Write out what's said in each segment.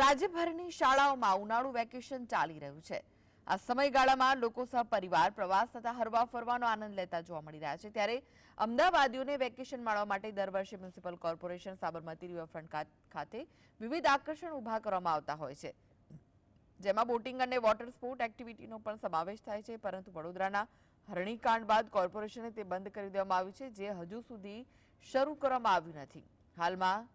રાજ્યભરની શાળાઓમાં ઉનાળુ વેકેશન ચાલી રહ્યું છે. આ સમયગાળામાં લોકો સહપરિવાર પ્રવાસ તથા હરવા ફરવાનો આનંદ લેતા જોવા મળી રહ્યા છે. ત્યારે અમદાવાદીઓને વેકેશન માણવા માટે દર વર્ષે મ્યુનિસિપલ કોર્પોરેશન, સાબરમતી રિવરફ્રન્ટ ખાતે વિવિધ આકર્ષણ ઊભા કરવામાં આવતા હોય છે. જેમાં બોટિંગ અને વોટર સ્પોર્ટ એક્ટિવિટીનો પણ સમાવેશ થાય છે, પરંતુ વડોદરાના હરણીકાંડ બાદ કોર્પોરેશને તે બંધ કરી દેવામાં આવ્યું છે, જે હજુ સુધી શરૂ કરવામાં આવ્યું નથી. હાલમાં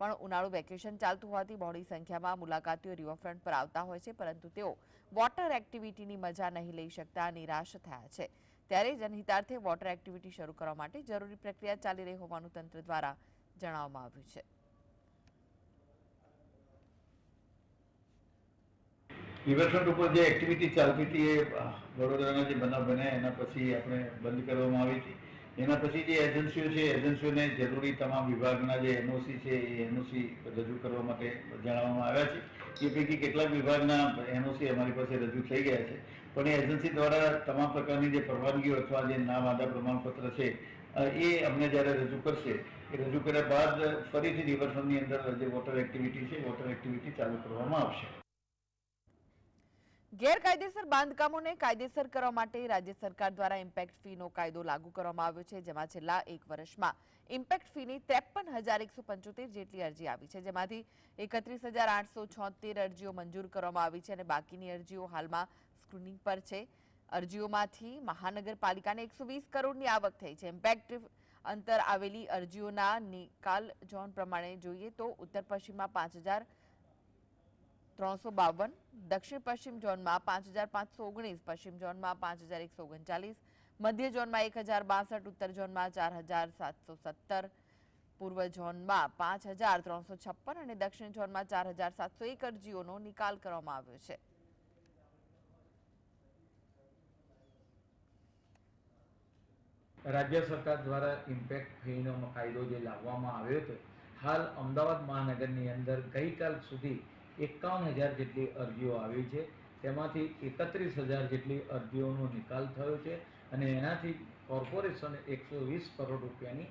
પણ ઉનાળુ વેકેશન ચાલતું હોવાથી બહોળી સંખ્યામાં મુલાકાતીઓ રિવરફ્રન્ટ પર આવતા હોય છે, પરંતુ તેઓ વોટર એક્ટિવિટીની મજા નહીં લઈ શકતા, નિરાશ થયા છે. ત્યારે જનહિતાર્થે વોટર એક્ટિવિટી શરૂ કરવા માટે જરૂરી પ્રક્રિયા ચાલી રહી હોવાનું તંત્ર દ્વારા જણાવવામાં આવ્યું છે. રિવરફ્રન્ટ ઉપર જે એક્ટિવિટી ચાલતી હતી એ વડોદરાના જે બનાવ બન્યા, એના પછી આપણે બંધ કરવામાં આવી હતી. એના પછી જે એજન્સીઓ છે એજન્સીઓને જરૂરી તમામ વિભાગના જે એનઓસી છે, એ એનઓસી રજૂ કરવા માટે જણાવવામાં આવ્યા છે. એ પૈકી કેટલાક વિભાગના એનઓસી અમારી પાસે રજૂ થઈ ગયા છે. પણ એ એજન્સી દ્વારા તમામ પ્રકારની જે પરવાનગીઓ અથવા જે નામ આધાર પ્રમાણપત્ર છે એ અમને જ્યારે રજૂ કરશે, એ રજૂ કર્યા બાદ ફરીથી રિવરફ્રન્ટની અંદર જે વોટર એક્ટિવિટી છે વોટર એક્ટિવિટી ચાલુ કરવામાં આવશે. ગેરકાયદેસર બાંધકામોને કાયદેસર કરવા માટે રાજ્ય સરકાર દ્વારા ઇમ્પેક્ટ ફીનો કાયદો લાગુ કરવામાં આવ્યો છે, જેમાં છેલ્લા એક વર્ષમાં ઇમ્પેક્ટ ફીની ત્રેપન હજાર એકસો પંચોતેર જેટલી અરજી આવી છે, જેમાંથી એકત્રીસ હજાર આઠસો છોતેર અરજીઓ મંજૂર કરવામાં આવી છે અને બાકીની અરજીઓ હાલમાં સ્ક્રીનિંગ પર છે. અરજીઓમાંથી મહાનગરપાલિકાને એકસો વીસ કરોડની આવક થઈ છે. ઇમ્પેક્ટ અંતર આવેલી અરજીઓના નિકાલ ઝોન પ્રમાણે જોઈએ તો ઉત્તર પશ્ચિમમાં પાંચ હજાર ત્રણસો બાવન, દક્ષિણ પશ્ચિમ ઝોનમાં પાંચ હજાર પાંચસો ઓગણીસ, પશ્ચિમ ઝોનમાં પાંચ હજાર એકસો ઓગણચાલીસ, મધ્ય ઝોનમાં એક હજાર બાસઠ, ઉત્તર ઝોનમાં ચાર હજાર સાતસો સત્તર, પૂર્વ ઝોનમાં પાંચ હજાર ત્રણસો છપ્પન અને દક્ષિણ ઝોનમાં ચાર હજાર સાતસો એક અરજીઓનો નિકાલ કરવામાં આવ્યો છે. રાજ્ય સરકાર દ્વારા ઇમ્પેક્ટ ફીનો કાયદો જે લાવવામાં આવ્યો હતો, હાલ અમદાવાદ મહાનગરની અંદર ગઈકાલ સુધી એકાવન હજાર જેટલી અરજીઓ આવી છે. તેમાંથી એકત્રીસ હજાર જેટલી અરજીઓનો નિકાલ થયો છે અને એનાથી કોર્પોરેશને એકસો વીસ કરોડ રૂપિયાની